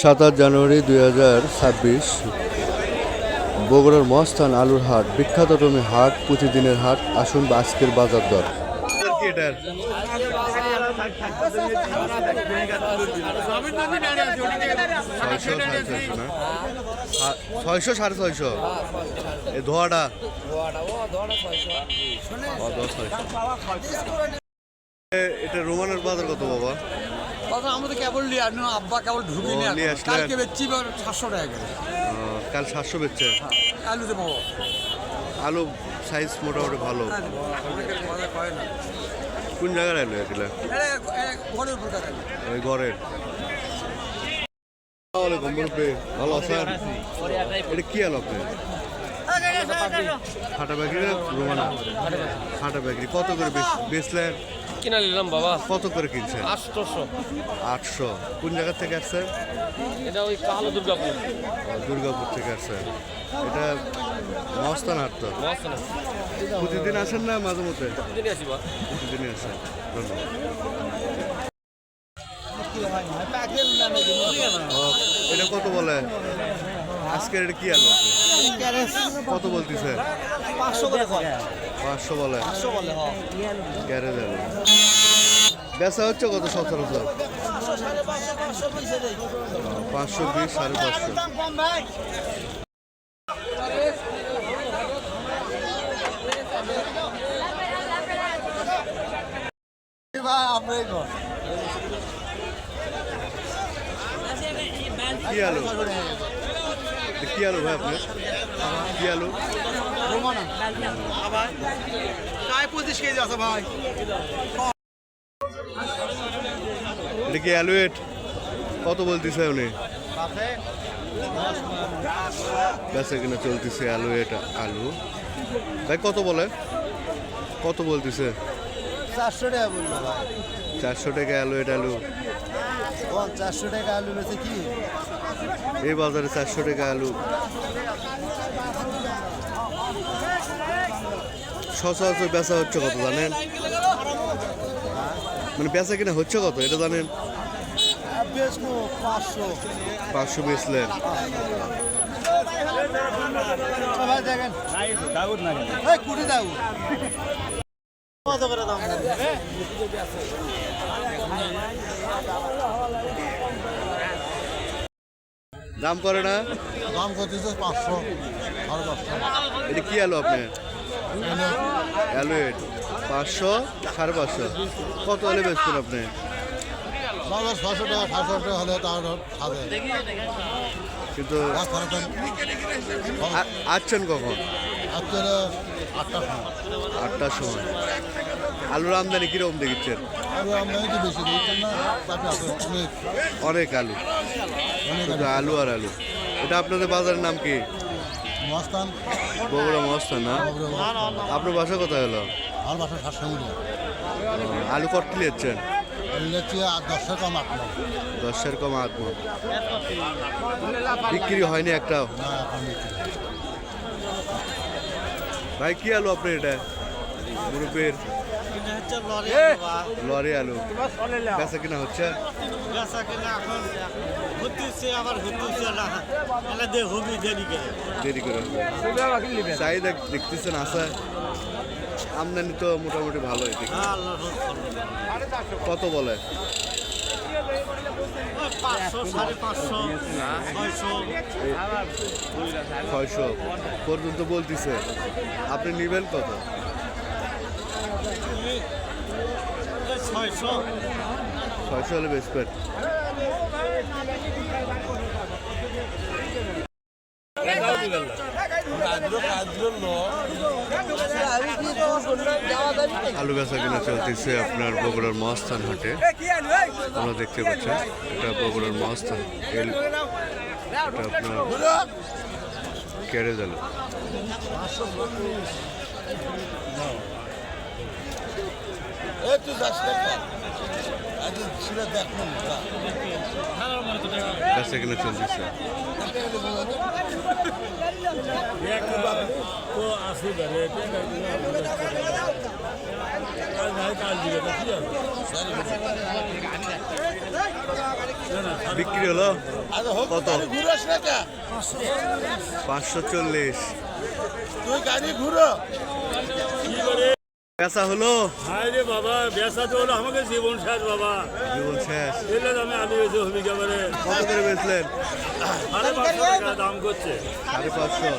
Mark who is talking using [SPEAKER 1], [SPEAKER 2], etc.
[SPEAKER 1] সাতাশ জানুয়ারি দুই হাজার ছাব্বিশ বগুড়ার মস্তান আলুর হাট বিখ্যাত টমি হাট প্রতিদিনের হাট আসুন বা আজকের বাজার দর। ছয়শো সাড়ে ছয়শো। ধোয়াটা। এটা রোমানের বাজার কত বাবা?
[SPEAKER 2] কেবল নিয়ে আসলো আব্বা কেবল ঢুকে
[SPEAKER 1] ও,
[SPEAKER 2] নিয়ে
[SPEAKER 1] নিয়ে
[SPEAKER 2] আসলো। কালকে বেচছি সাতশো টাকা করে।
[SPEAKER 1] আহ, কাল সাতশো বেচছে?
[SPEAKER 2] আলু দেবো
[SPEAKER 1] আলু সাইজ মোটামুটি ভালো।
[SPEAKER 2] অনেকের কথা কয় না।
[SPEAKER 1] কোন জায়গায় এলো এগুলা
[SPEAKER 2] এটা এটা ঘরের উপর
[SPEAKER 1] ওই ঘরের আসসালামাইকুম মুরব্বী। ভালো আছেন? এটা কি আলো আপনি? রোমানা ফাটা ব্যাগরি কত করে বেচ- বেচলেন?
[SPEAKER 3] কিনা নিলাম বাবা।
[SPEAKER 1] কত করে কিনছে
[SPEAKER 3] আটশোশো।
[SPEAKER 1] আটশো। কোন জায়গা থেকে আসছে?
[SPEAKER 3] এটা ওই কালো দুর্গাপুর।
[SPEAKER 1] দুর্গাপুর থেকে আসছেন এটা মস্তান হাট তো। প্রতিদিন আসেন না মাঝে মধ্যে?
[SPEAKER 3] দিনে আসি বা
[SPEAKER 1] প্রতিদিনই আসেন। ধন্যবাদ। এটা কত বলে? আজকের এটা কি আলো? কত বলতেছে?
[SPEAKER 2] পাঁচশো
[SPEAKER 1] বলে
[SPEAKER 2] পাঁচশো বলে।
[SPEAKER 1] গ্যারেজ আলো। বেচা হচ্ছে কত সচরাচর? পাঁচশো বিশ সাড়ে পাঁচশো। কি আলু? কি আলু ভাই আপনার? কি আলু?
[SPEAKER 2] প্রায় পঁচিশ কেজি আছে ভাই।
[SPEAKER 1] এটা কি আলু এট? কত বলতেছে উনি? বেচা কিনা চলতেছে আলু এটা আলু। ভাই কত বলে? কত বলতেছে?
[SPEAKER 2] চারশো টাকা বলল
[SPEAKER 1] চারশো টাকা আলু এটা আলু।
[SPEAKER 2] চারশো টাকা আলু বেছে কি?
[SPEAKER 1] এই বাজারে চারশো টাকা আলু। সচরাচর বেচা হচ্ছে কত জানেন? মানে বেচা কিনা হচ্ছে কত এটা জানেন?
[SPEAKER 2] বেচবো পাঁচশো
[SPEAKER 1] পাঁচশো বেচলেন
[SPEAKER 2] দেখেন। এই কুড়ি দাও কত করে দাম
[SPEAKER 1] দাম করে না?
[SPEAKER 2] দাম কত পাঁচশো সাড়ে পাঁচশো।
[SPEAKER 1] এটা কি আলু আপনার? পাঁচশো সাড়ে পাঁচশো। কত আলো বেচছেন আপনি?
[SPEAKER 2] বাজার ছশো টাকা সাতশো টাকা হলে তার সাথে।
[SPEAKER 1] কিন্তু আসছেন কখন?
[SPEAKER 2] আজকে আটটা সময়।
[SPEAKER 1] আটটার সময়। আলুর আমদানি কীরকম দেখছেন
[SPEAKER 2] অনেক।
[SPEAKER 1] আলু। শুধু আলু। আর আলু। এটা আপনাদের বাজারের নাম কি?
[SPEAKER 2] মস্তান।
[SPEAKER 1] বগুড়া মস্তান না? আপনার বাসা কোথায় হলো?
[SPEAKER 2] আর বাসা সাতশো মিলিয়ন
[SPEAKER 1] আলু কট কিলেছেন
[SPEAKER 2] দশটা কম আট
[SPEAKER 1] দশের কম আট বিক্রি হয়নি একটাও
[SPEAKER 2] না এখন।
[SPEAKER 1] ভাই কি আলু আপনার এটা? মুরব্বের? লরি আলু। বেচা কিনা হচ্ছে? দেরি করে। হবে। চাহিদা দেখতেছেন আসা আমদানি তো মোটামুটি ভালো কত বলে? ছয়শো। পর্যন্ত বলতেছে। আপনি নিবেন কত? ছয়শো হলে বেচবেন আলু বেচা কিনা চলতেছে আপনার বগুড়ার মহাস্থান হাটে। আমরা দেখতে পাচ্ছি, এটা বগুড়ার মহাস্থান এটা আপনার ক্যারেজ আলু বেচা কিনা চলতেছে বিক্রি হলো কত? পাঁচশো চল্লিশ।
[SPEAKER 2] তুই গাড়ি ঘুরো।
[SPEAKER 1] বেচা হলো?
[SPEAKER 4] হায় রে বাবা ব্যাসা তো হলো আমাকে জীবন শেষ বাবা।
[SPEAKER 1] জীবন শেষ।
[SPEAKER 4] এলে আমি আলু এসে হবি একেবারে।
[SPEAKER 1] কত করে বেচলেন?
[SPEAKER 4] সাড়ে পাঁচশো টাকা দাম করছে।
[SPEAKER 1] সাড়ে পাঁচশো।